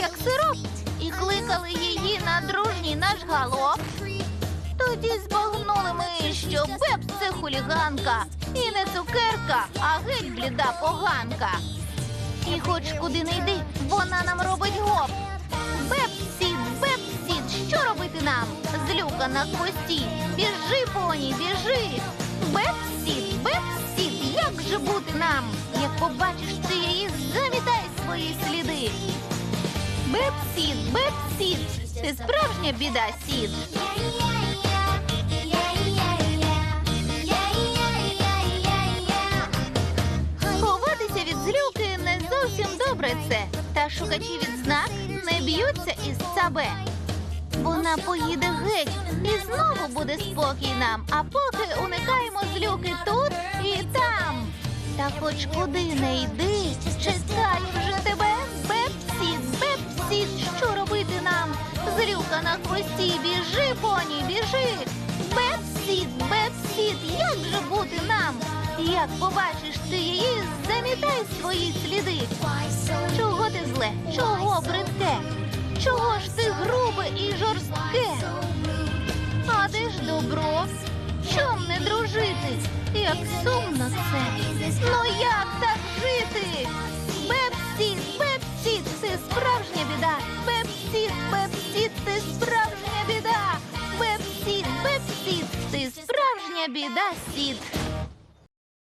як сироп, і кликали її на дружній наш галоп. Тоді збагнули ми, що Беб це хуліганка. І не цукерка, а геть бліда поганка. І хоч куди не йди, вона нам робить гоп. Бепсід, бепсід, що робити нам? Злюка на хвості. Біжи, поні, біжи. Бепсід, бепсід, як же бути нам? Як побачиш ти її, замітай свої сліди. Бепсід, бепсід, ти справжня біда, сід. Ховатися від злюки не зовсім добре це. Та шукачі відзнак не б'ються із цабе. Вона поїде геть і знову буде спокій нам. А поки уникаємо злюки тут і там. Та хоч куди не йди, чекай вже тебе, На хвості, біжи, поні, біжи. Бепсід, бепсід, як же бути нам? Як побачиш ти її, замітай свої сліди. Чого ти зле? Чого бридке? Чого ж ти грубе і жорстке? А де ж добро? Чом не дружити? Як сумно це. Справжня біда, сід.